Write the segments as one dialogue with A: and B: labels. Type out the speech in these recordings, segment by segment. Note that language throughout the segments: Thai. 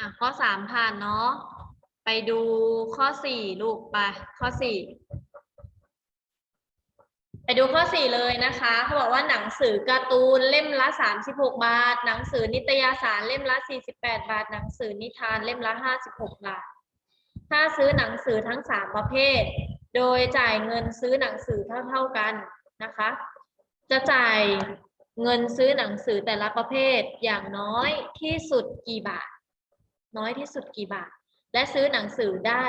A: อะข้อสามผ่านเนาะไปดูข้อสี่ลูกไปข้อสี่ไปดูข้อสี่เลยนะคะเขาบอกว่าหนังสือการ์ตูนเล่มละสามสิบหกบาท หนังสือนิตยสารเล่มละสี่สิบแปดบาท หนังสือนิทานเล่มละห้าสิบหกบาท ถ้าซื้อหนังสือทั้งสามประเภท โดยจ่ายเงินซื้อหนังสือเท่าๆกันนะคะ จะจ่ายเงินซื้อหนังสือแต่ละประเภทอย่างน้อยที่สุดกี่บาท น้อยที่สุดกี่บาท และซื้อหนังสือได้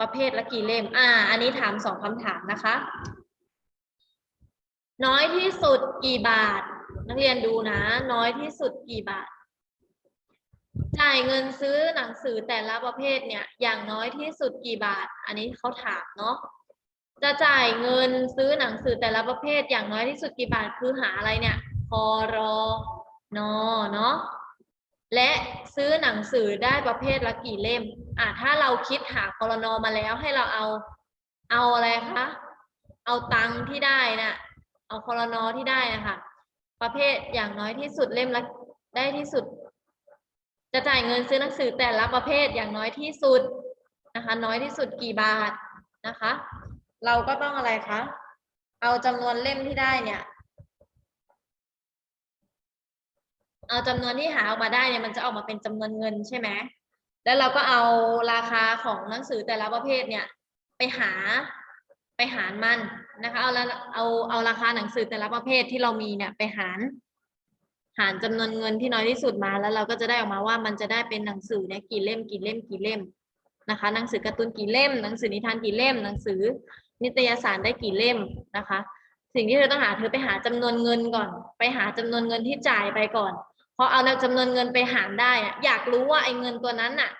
A: ประเภทละกี่เล่ม อ่า อันนี้ถามสองคำถามนะคะ น้อยที่สุดกี่บาท นักเรียนดูนะ น้อยที่สุดกี่บาท จ่ายเงินซื้อหนังสือแต่ละประเภทเนี่ย อย่างน้อยที่สุดกี่บาท อันนี้เขาถามเนาะ จะจ่ายเงินซื้อหนังสือแต่ละประเภท อย่างน้อยที่สุดกี่บาท คือหาอะไรเนี่ยพรนอเนาะ และซื้อหนังสือได้ประเภทละกี่เล่ม อะถ้าเราคิดหาคอรนอมาแล้วให้เราเอาเอาอะไรคะ เอาตังที่ได้นะเอาคอรนอที่ได้นะคะประเภทอย่างน้อยที่สุดเล่มละได้ที่สุด จะจ่ายเงินซื้อหนังสือแต่ละประเภทอย่างน้อยที่สุดนะคะ น้อยที่สุดกี่บาทนะคะ เราก็ต้องอะไรคะ เอาจำนวนเล่มที่ได้เนี่ย เอาจำนวนที่หาออกมาได้เนี่ยมันจะออกมาเป็นจำนวนเงินใช่ไหมแล้วเราก็เอาราคาของหนังสือแต่ละประเภทเนี่ยไปหาไปหารมันนะคะ เอาละเอาเอาราคาหนังสือแต่ละประเภทที่เรามีเนี่ยไปหาร หารจำนวนเงินที่น้อยที่สุดมา แล้วเราก็จะได้ออกมาว่ามันจะได้เป็นหนังสือเนี่ยกี่เล่มกี่เล่มกี่เล่มนะคะ หนังสือการ์ตูนกี่เล่ม หนังสือนิทานกี่เล่ม หนังสือนิตยสารได้กี่เล่มนะคะ สิ่งที่เธอต้องหาเธอไปหาจำนวนเงินก่อน ไปหาจำนวนเงินที่จ่ายไปก่อน พอเอาจำนวนเงินไปหารได้อะอยากรู้ว่าไอ้เงินตัวนั้นน่ะ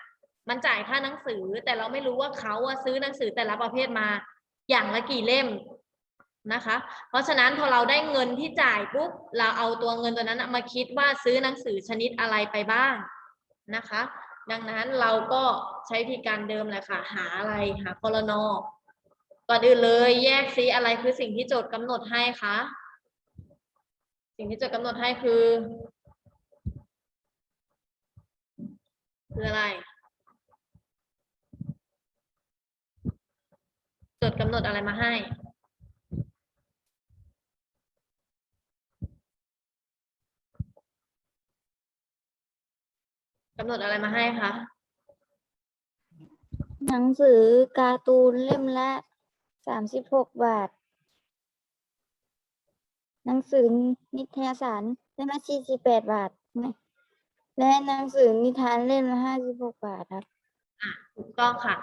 A: มันจ่ายค่าหนังสือ แต่เราไม่รู้ว่าเขาอะซื้อหนังสือแต่ละประเภทมา อย่างละกี่เล่มนะคะ เพราะฉะนั้นพอเราได้เงินที่จ่ายปุ๊บเราเอาตัวเงินตัวนั้นมาคิดว่าซื้อหนังสือชนิดอะไรไปบ้างนะคะ ดังนั้นเราก็ใช้วิธีการเดิมแหละค่ะหาอะไรหาคอรนอก่อนอื่นเลยแยกซิอะไรคือสิ่งที่โจทย์กำหนดให้คะสิ่งที่โจทย์กำหนดให้คือ คืออะไรจทย์กำหนดอะไรมาให้ กำหนดอะไรมาให้คะ
B: หนังสือการ์ตูนเล่มละสามสิบหกบาท หนังสือนิตยสารเล่มละสี่สิบแปดบาทนะ และหนังสือนิทานเล่มละห้าสิบหกบาทครับ
A: ถูกต้องค่ะ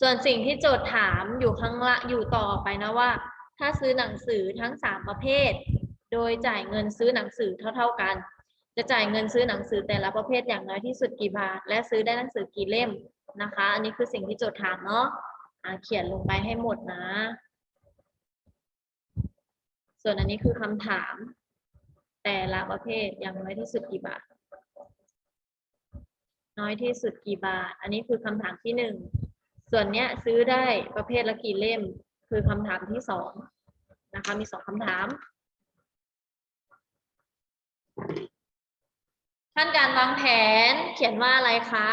A: ส่วนสิ่งที่โจทย์ถามอยู่ข้างละอยู่ต่อไปนะว่า ถ้าซื้อหนังสือทั้งสามประเภท โดยจ่ายเงินซื้อหนังสือเท่า ๆกัน จะจ่ายเงินซื้อหนังสือแต่ละประเภทอย่างน้อยที่สุดกี่บาท และซื้อได้หนังสือกี่เล่มนะคะ อันนี้คือสิ่งที่โจทย์ถามเนาะอ่าเขียนลงไปให้หมดนะ ส่วนอันนี้คือคำถาม แต่ละประเภทอย่างน้อยที่สุดกี่บาท น้อยที่สุดกี่บาท อันนี้คือคำถามที่หนึ่ง ส่วนเนี้ยซื้อได้ประเภทละกี่เล่ม คือคำถามที่สองนะคะ มีสองคำถาม ขั้นการวางแผนเขียนว่าอะไรคะ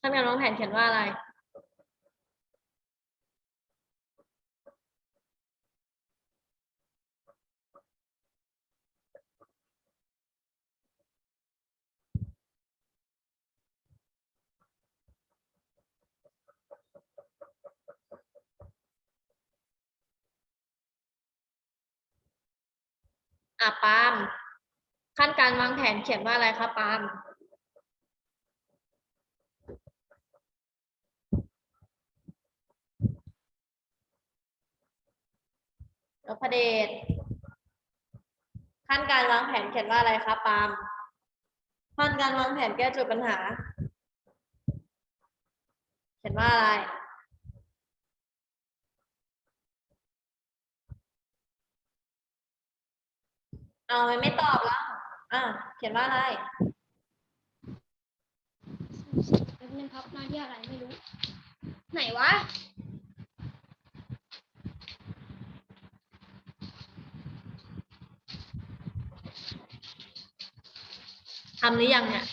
A: ขั้นการวางแผนเขียนว่าอะไร อะปาล์มขั้นการวางแผนเขียนว่าอะไรคะปาล์มนพเดชขั้นการวางแผนเขียนว่าอะไรคะปาล์มขั้นการวางแผนแก้จทย์ปัญหา เขียนว่าอะไร เอาไม่ตอบแล้ว อ่าเขียนว่าอะไร
C: แป๊บนึงครับหนาที่อะไรไม่รู้ ไหนวะ ทำ
A: หรือยังเนี่ย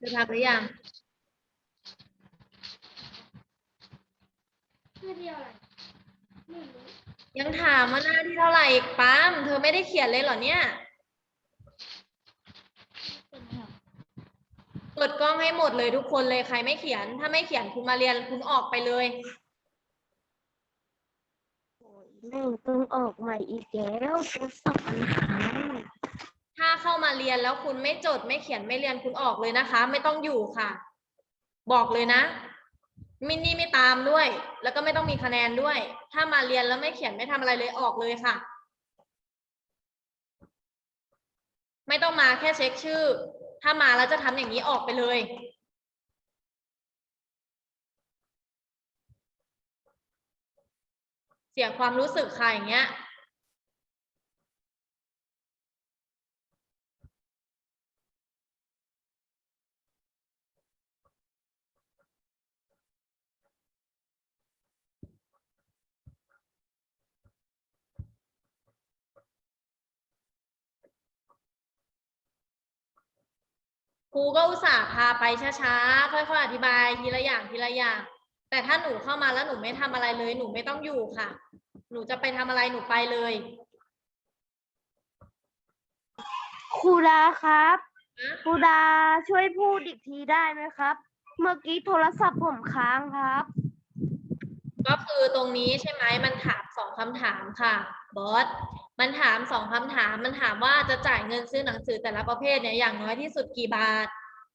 A: จะทำหรือยัง ยังถามว่าหน้าที่เท่าไหร่อีกปั๊มเธอไม่ได้เขียนเลยเหรอเนี่ย
C: เป็นไงอะ
A: เปิดกล้องให้หมดเลยทุกคนเลยใครไม่เขียน ถ้าไม่เขียนคุณมาเรียนคุณออกไปเลย
D: แม่งต้องออกใหม่อีกแล้วทดสอบปัญหา
A: ถ้าเข้ามาเรียนแล้วคุณไม่จดไม่เขียนไม่เรียนคุณออกเลยนะคะ ไม่ต้องอยู่ค่ะ บอกเลยนะ มินนี่ไม่ตามด้วย แล้วก็ไม่ต้องมีคะแนนด้วย ถ้ามาเรียนแล้วไม่เขียนไม่ทำอะไรเลยออกเลยค่ะ ไม่ต้องมาแค่เช็คชื่อ ถ้ามาแล้วจะทำอย่างนี้ออกไปเลย เสียความรู้สึกค่ะอย่างเงี้ย รูก็อุตส่าห์พาไปช้าๆ ค่อยๆ อธิบายทีละอย่างทีละอย่าง แต่ถ้าหนูเข้ามาแล้วหนูไม่ทำอะไรเลย หนูไม่ต้องอยู่ค่ะ หนูจะไปทำอะไรหนูไปเลย
D: ครูดาครับ
A: นะ
D: ครูดาช่วยพูดอีกทีได้ไหมครับ เมื่อกี้โทรศัพท์ผมค้างครับ
A: ก็คือตรงนี้ใช่ไหมมันถามสองคำถามค่ะบอส มันถามสองคำถาม มันถามว่าจะจ่ายเงินซื้อหนังสือแต่ละประเภทเนี่ยอย่างน้อยที่สุดกี่บาท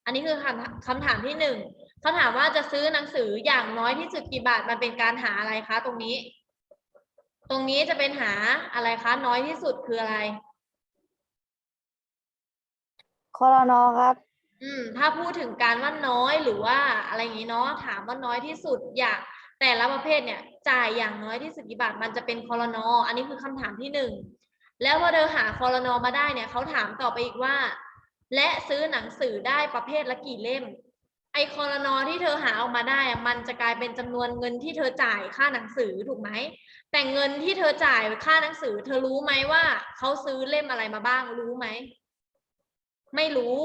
A: อันนี้คือคำคำถามที่หนึ่งเขาถามว่าจะซื้อหนังสืออย่างน้อยที่สุดกี่บาท มันเป็นการหาอะไรคะตรงนี้ ตรงนี้จะเป็นหาอะไรคะน้อยที่สุดคืออะไร
B: คอรนอครับ
A: อืม ถ้าพูดถึงการว่าน้อยหรือว่าอะไรอย่างนี้เนาะถามว่าน้อยที่สุดอย่าง แต่ละประเภทเนี่ยจ่ายอย่างน้อยที่สุดกี่บาทมันจะเป็นคอรนออันนี้คือคำถามที่หนึ่งแล้วพอเธอหาคอรนอมาได้เนี่ยเขาถามต่อไปอีกว่า และซื้อหนังสือได้ประเภทละกี่เล่ม ไอคอรนอที่เธอหาออกมาได้อะมันจะกลายเป็นจำนวนเงินที่เธอจ่ายค่าหนังสือถูกไหมแต่เงินที่เธอจ่ายค่าหนังสือ เธอรู้ไหมว่าเขาซื้อเล่มอะไรมาบ้างรู้ไหมไม่รู้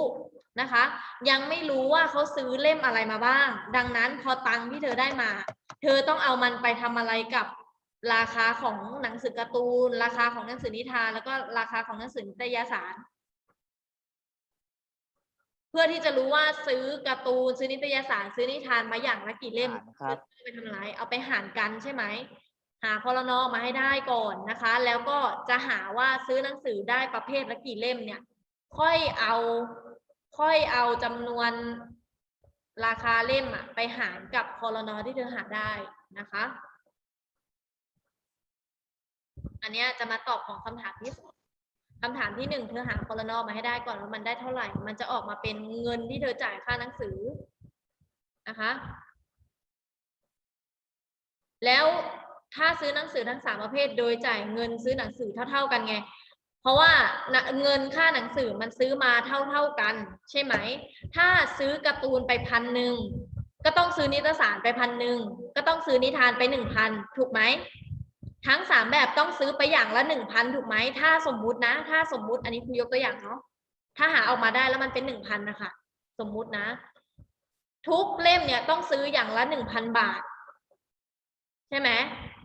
A: นะคะ ยังไม่รู้ว่าเขาซื้อเล่มอะไรมาบ้าง ดังนั้นพอตังค์ที่เธอได้มา เธอต้องเอามันไปทำอะไรกับราคาของหนังสือการ์ตูน ราคาของหนังสือนิทาน แล้วก็ราคาของหนังสือนิตยสาร เพื่อที่จะรู้ว่าซื้อการ์ตูนซื้อนิตยสาร ซื้อนิทานมาอย่างละกี่เล่ม
B: ครับ
A: ไปทำอะไรเอาไปหารกันใช่ไหมหาคอรนอมาให้ได้ก่อนนะคะ แล้วก็จะหาว่าซื้อหนังสือได้ประเภทละกี่เล่มเนี่ย ค่อยเอา ค่อยเอาจำนวนราคาเล่มอะไปหารกับคอรนอที่เธอหาได้นะคะ อันเนี้ยจะมาตอบของคำถามที่สองคำถามที่หนึ่งเธอหาคอรนอมาให้ได้ก่อนว่ามันได้เท่าไหร่ มันจะออกมาเป็นเงินที่เธอจ่ายค่าหนังสือนะคะ แล้วถ้าซื้อหนังสือทั้งสามประเภท โดยจ่ายเงินซื้อหนังสือเท่าๆกันไง ราะว่าเงินค่าหนังสือมันซื้อมาเท่าๆกัน ใช่ไหม ถ้าซื้อการ์ตูนไปพันหนึ่งก็ต้องซื้อนิตยสารไปพันหนึ่งก็ต้องซื้อนิทานไปหนึ่งพันถูกไหมทั้งสามแบบต้องซื้อไปอย่างละหนึ่งพันถูกไหมถ้าสมมุตินะ ถ้าสมมุติอันนี้ครูยกตัวอย่างเนาะถ้าหาออกมาได้แล้วมันเป็นหนึ่งพันนะคะสมมุตินะ ทุกเล่มเนี่ยต้องซื้ออย่างละหนึ่งพันบาท ใช่ไหม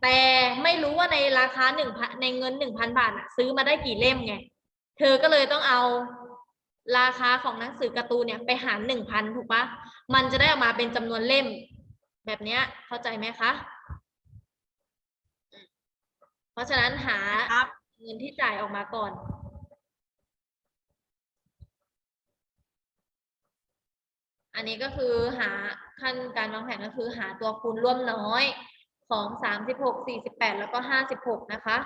A: แต่ไม่รู้ว่าในราคาหนึ่งพันในเงินหนึ่งพันบาทอะซื้อมาได้กี่เล่มไง เธอก็เลยต้องเอาราคาของหนังสือการ์ตูนเนี่ยไปหารหนึ่งพันถูกปะมันจะได้ออกมาเป็นจำนวนเล่ม แบบเนี้ยเข้าใจไหมคะ เพราะฉะนั้นหาเงินที่จ่ายออกมาก่อนอันนี้ก็คือหาขั้นการวางแผนก็คือหาตัวคูณร่วมน้อย สองสามสิบหกสี่สิบแปดแล้วก็ห้าสิบหกนะคะ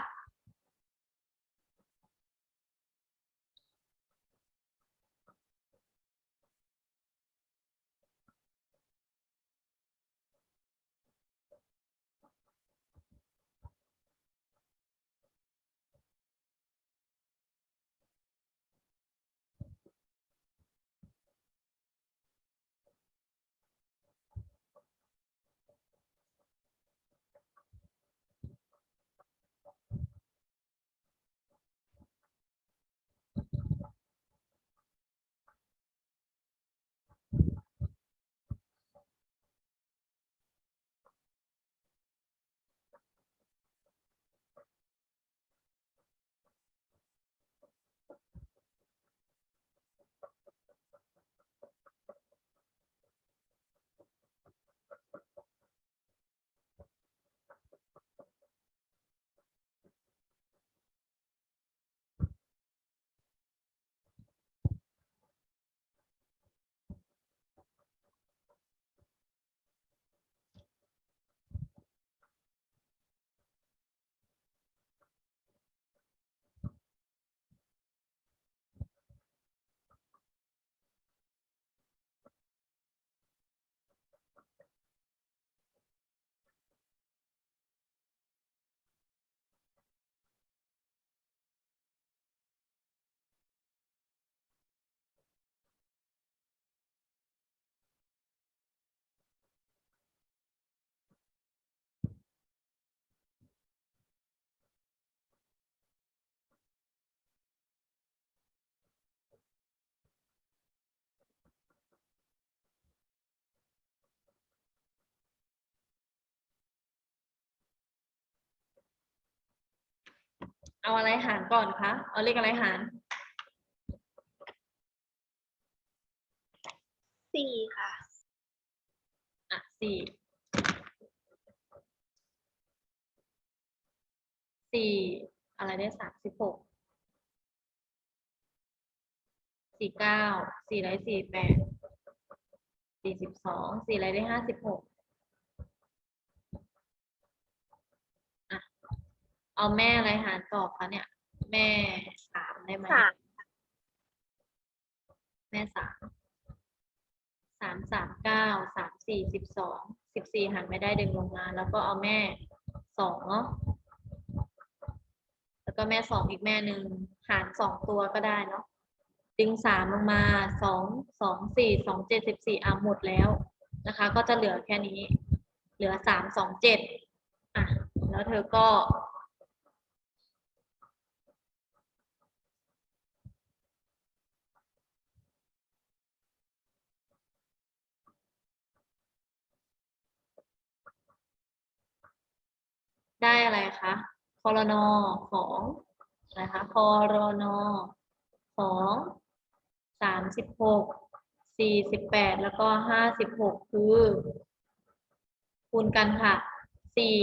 A: เอาอะไรหารก่อนคะ เอาเลขอะไรหาร
D: สี่ค่ะ
A: อะสี่สี่อะไรได้สามสิบหกสี่เก้าสี่ไรสี่แปดสี่สิบสองสี่ไรได้ห้าสิบหกอะ เอาแม่อะไรหารต่อคะเนี่ย แม่สามได้ไหม
D: สาม
A: แม่สามสามสามเก้าสามสี่สิบสองสิบสี่หารไม่ได้ดึงลงมา แล้วก็เอาแม่สองเนาะแล้วก็แม่สองอีกแม่หนึ่งหารสองตัวก็ได้เนาะดึงสามลงมาสองสองสี่สองเจ็ดสิบสี่อะหมดแล้วนะคะ ก็จะเหลือแค่นี้ เหลือสามสองเจ็ดอะแล้วเธอก็ ได้อะไรคะคอรนอของอะคะคอรนอของสามสิบหกสี่สิบแปดแล้วก็ห้าสิบหกคือ คูณกันค่ะสี่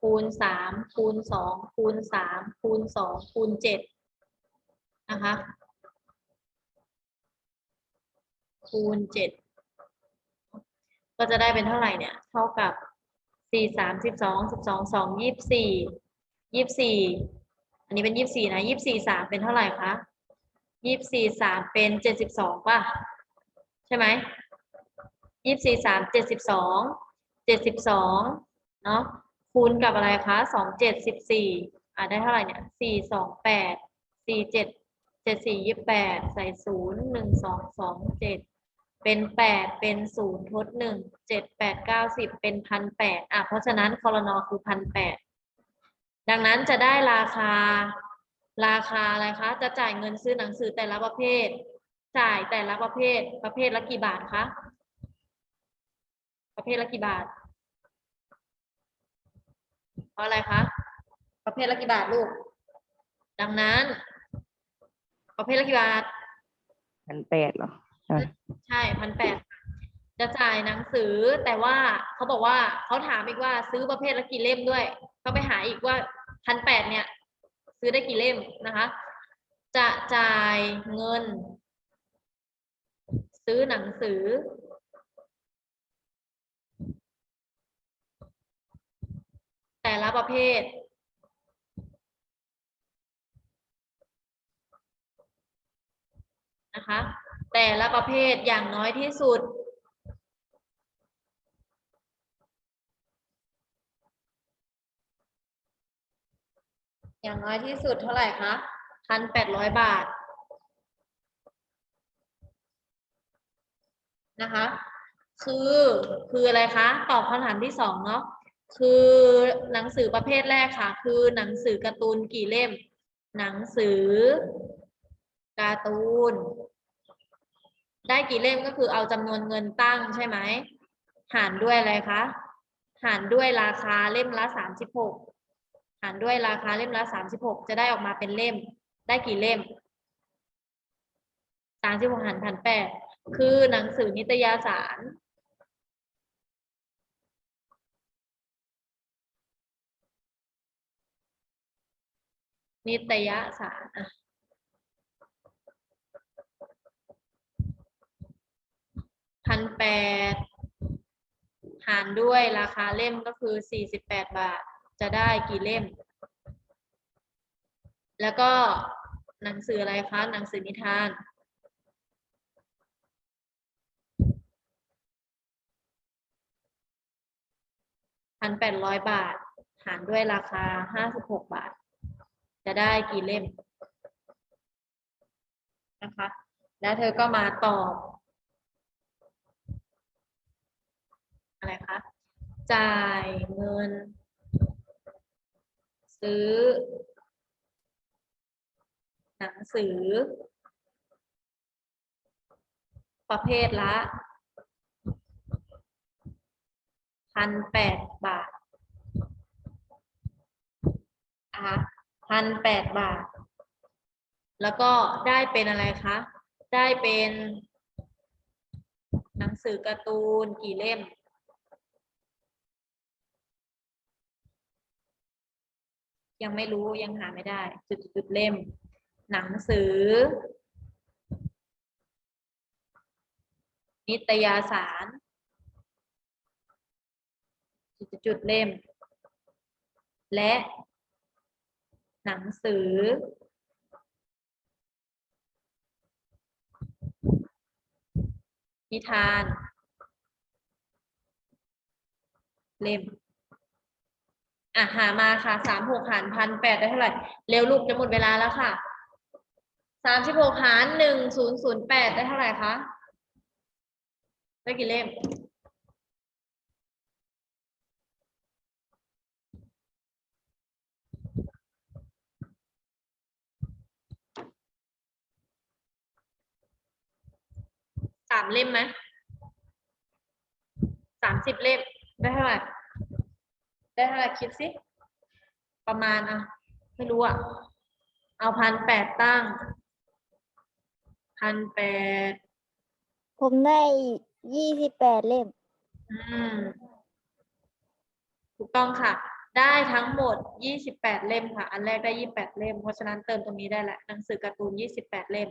A: คูณสามคูณสองคูณสามคูณสองคูณเจ็ดนะคะคูณเจ็ดก็จะได้เป็นเท่าไหร่เนี่ย เท่ากับ สี่สามสิบสองสิบสองสองยี่สิบสี่ยี่สิบสี่อันนี้เป็นยี่สิบสี่นะยี่สิบสี่สามเป็นเท่าไหร่คะยี่สิบสี่สามเป็นเจ็ดสิบสองป่ะ ใช่ไหมยี่สิบสี่สามเจ็ดสิบสองเจ็ดสิบสองเนาะคูณกับอะไรคะสองเจ็ดสิบสี่อ่าได้เท่าไหร่เนี่ยสี่สองแปดสี่เจ็ดเจ็ดสี่ยี่แปดใส่ศูนย์หนึ่งสองสองเจ็ด เป็นแปดเป็นศูนย์ทดหนึ่งเจ็ดแปดเก้าสิบเป็นพันแปดอะเพราะฉะนั้นคอรนอคือพันแปดดังนั้นจะได้ราคาราคาอะไรคะ จะจ่ายเงินซื้อหนังสือแต่ละประเภท จ่ายแต่ละประเภท ประเภทละกี่บาทคะประเภทละกี่บาท เพราะอะไรคะ ประเภทละกี่บาทลูก ดังนั้น ประเภทละกี่บาท
E: พันแปดเหรอ
A: ใช่พันแปดจะจ่ายหนังสือแต่ว่าเขาบอกว่าเขาถามอีกว่าซื้อประเภทละกี่เล่มด้วยเขาไปหาอีกว่าพันแปดเนี่ย ซื้อได้กี่เล่มนะคะ จะจ่ายเงิน ซื้อหนังสือ แต่ละประเภทนะคะ แต่ละประเภทอย่างน้อยที่สุด อย่างน้อยที่สุดเท่าไหร่คะพันแปดร้อยบาท นะคะ คือคืออะไรคะ ตอบคำถามที่สองเนาะคือหนังสือประเภทแรกค่ะ คือหนังสือการ์ตูนกี่เล่ม หนังสือการ์ตูน ได้กี่เล่มก็คือเอาจำนวนเงินตั้งใช่ไหมหารด้วยอะไรคะหารด้วยราคาเล่มละสามสิบหกหารด้วยราคาเล่มละสามสิบหกจะได้ออกมาเป็นเล่ม ได้กี่เล่มสามสิบหกหารพันแปดคือหนังสือนิตยสาร นิตยสารอะ พันแปดหารด้วยราคาเล่มก็คือสี่สิบแปดบาทจะได้กี่เล่ม แล้วก็หนังสืออะไรคะ หนังสือนิทาน พันแปดร้อยบาท หารด้วยราคาห้าสิบหกบาท จะได้กี่เล่มนะคะ แล้วเธอก็มาตอบ อะไรคะ จ่ายเงิน ซื้อ หนังสือ ประเภทละพันแปดบาทนะคะพันแปดบาท แล้วก็ได้เป็นอะไรคะ ได้เป็น หนังสือการ์ตูนกี่เล่ม ยังไม่รู้ยังหาไม่ได้ จุดๆๆเล่ม หนังสือ นิตยสาร จุดๆๆเล่ม และ หนังสือ นิทาน เล่ม อะหามาค่ะสามหกหารพันแปดได้เท่าไหร่ เร็วลูกจะหมดเวลาแล้วค่ะสามสิบหกหารหนึ่งศูนย์ศูนย์แปดได้เท่าไหร่คะได้กี่เล่มสามเล่มไหมสามสิบเล่มได้เท่าไหร่ ได้เท่าไหร่คิดสิ ประมาณอะ ไม่รู้อะ เอาพันแปดตั้งพันแปด
B: ผมได้ยี่สิบแปดเล่ม
A: อืม ถูกต้องค่ะ ได้ทั้งหมดยี่สิบแปดเล่มค่ะ อันแรกได้ยี่แปดเล่ม เพราะฉะนั้นเติมตรงนี้ได้แหละ หนังสือการ์ตูนยี่สิบแปดเล่ม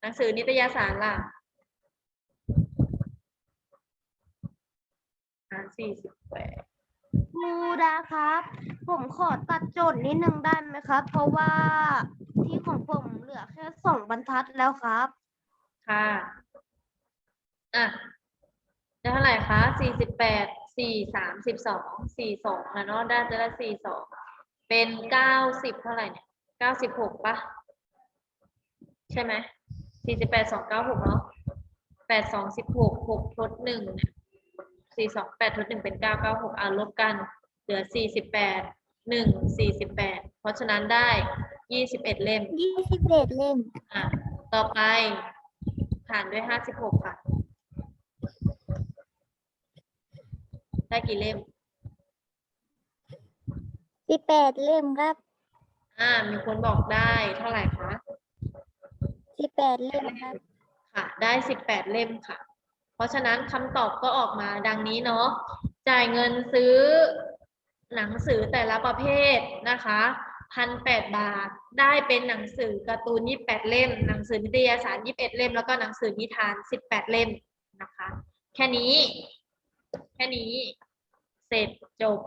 A: หนังสือนิตยสารล่ะอ่าสี่สิบแปด
D: ครูดาครับ ผมขอตัดโจทย์นิดนึงได้ไหมครับ เพราะว่าที่ของผมเหลือแค่สองบรรทัดแล้วครับ
A: ค่ะ อะได้เท่าไหร่คะสี่สิบแปดสี่สามสิบสองสี่สองนะเนาะได้จะได้สี่สองเป็นเก้าสิบเท่าไหร่เนี่ยเก้าสิบหกปะใช่ไหมสี่สิบแปดสองเก้าหกเนาะแปดสองสิบหกหกทดหนึ่งเนี่ย สี่สองแปดทดหนึ่งเป็นเก้าเก้าหกอ่าลบกัน เหลือสี่สิบแปดหนึ่งสี่สิบแปดเพราะฉะนั้นได้ยี่สิบเอ็ดเล่ม
B: ยี่สิบเอ็ดเล่ม
A: อะต่อไปผ่านด้วยห้าสิบหกค่ะ ได้กี่เล่ม
B: สิบแปดเล่มครับ
A: อ่า มีคนบอกได้เท่าไหร่คะ
B: สิบแปดเล่มครับ
A: ค่ะ ได้สิบแปดเล่มค่ะ เพราะฉะนั้นคำตอบก็ออกมาดังนี้เนาะจ่ายเงินซื้อหนังสือแต่ละประเภทนะคะพันแปดบาท ได้เป็นหนังสือการ์ตูนยี่แปดเล่ม หนังสือนิตยสารยี่สิบเอ็ดเล่ม แล้วก็หนังสือนิทานสิบแปดเล่มนะคะ แค่นี้ แค่นี้ เสร็จจบ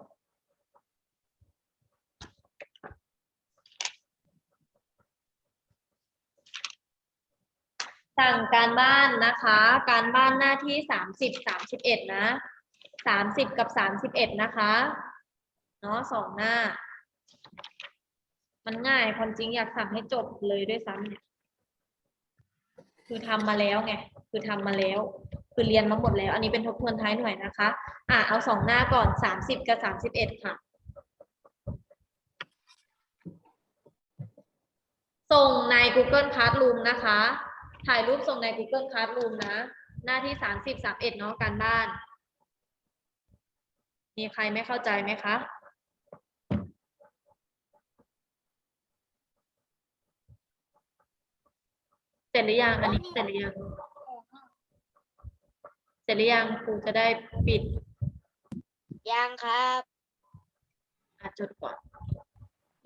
A: สั่งการบ้านนะคะ การบ้านหน้าที่สามสิบสามสิบเอ็ดนะสามสิบกับสามสิบเอ็ดนะคะเนาะสองหน้า มันง่ายความจริงอยากสั่งให้จบเลยด้วยซ้ำเนี่ยคือทำมาแล้วไงคือทำมาแล้ว คือเรียนมาหมดแล้ว อันนี้เป็นทบทวนท้ายหน่วยนะคะ อะเอาสองหน้าก่อนสามสิบกับสามสิบเอ็ดค่ะส่งใน Google Classroom นะคะ ถ่ายรูปส่งใน Google Classroom นะ หน้าที่สามสิบสามเอ็ดเนาะการบ้าน มีใครไม่เข้าใจไหมคะเสร็จหรือยังอันนี้เสร็จหรือยังเสร็จหรือยังครูจะได้ปิด
B: ยังครับ
A: อะจดก่อน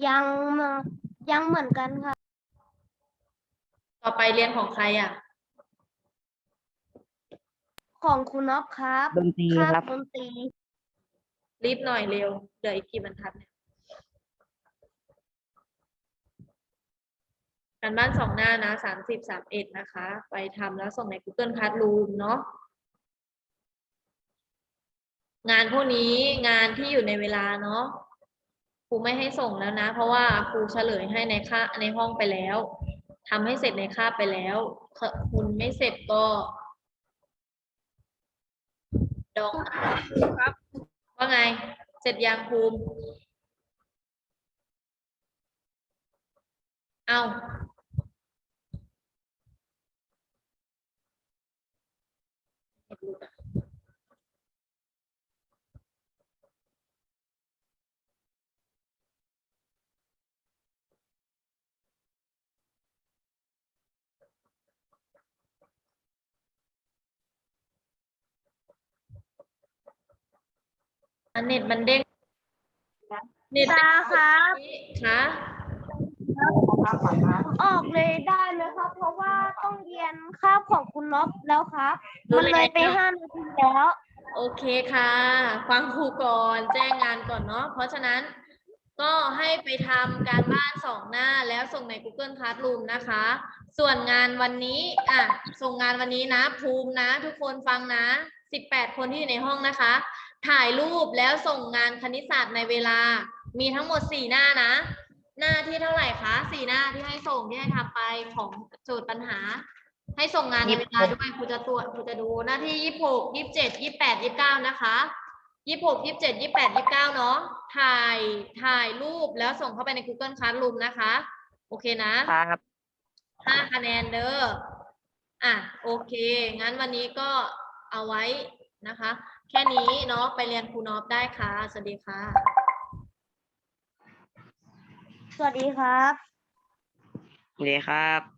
D: ยังมายังเหมือนกันค่ะ
A: ต่อไปเรียนของใครอะ
D: ของคุณน็อปครับ
E: ดนตรีครับ
D: ดนตรี
A: รีบหน่อยเร็ว เหลืออีกกี่บรรทัดเนี่ยการบ้านสองหน้านะสามสิบสามเอ็ดนะคะ ไปทำแล้วส่งใน Google Classroom เนาะงานพวกนี้งานที่อยู่ในเวลาเนาะครูไม่ให้ส่งแล้วนะ เพราะว่าครูเฉลยให้ในค่าในห้องไปแล้ว ทำให้เสร็จในคาบไปแล้วเขคุณไม่เสร็จก็ดองครับ ว่าไง เสร็จยังภูมิ เอา เน็ตมันเด้งเน็ต
D: ตาครับ
A: คะ
D: ออกเลยได้ไหมครับ เพราะว่าต้องเรียนคาบของคุณน็อปแล้วครับ
A: รู้
D: มันเลยไป
A: แล้ว
D: ห้านาทีแล้ว
A: โอเคค่ะ ฟังครูก่อนแจ้งงานก่อนเนาะเพราะฉะนั้นก็ให้ไปทำการบ้านสองหน้าแล้วส่งใน Google Classroom นะคะ ส่วนงานวันนี้อะส่งงานวันนี้นะ ภูมินะ ทุกคนฟังนะ 18 คนที่อยู่ในห้องนะคะ ถ่ายรูปแล้วส่งงานคณิตศาสตร์ในเวลา มีทั้งหมด 4 หน้านะ หน้าที่เท่าไหร่คะสี่หน้าที่ให้ส่งที่ให้ทำไปของโจทย์ปัญหา ให้ส่งงานในเวลาด้วยครูจะตรวจครูจะดูหน้าที่ยี่หกยี่เจ็ดยี่แปดยี่เก้านะคะยี่หกยี่เจ็ดยี่แปดยี่เก้าเนาะถ่ายถ่ายรูปแล้วส่งเข้าไปใน Google Classroom นะคะ โอเคนะครับห้าคะแนนเด้ออะโอเค งั้นวันนี้ก็เอาไว้นะคะแค่นี้เนาะไปเรียนครูนอบได้ค่ะ สวัสดีค่ะ
D: สวัสดีครับ
E: สวัสดีครับ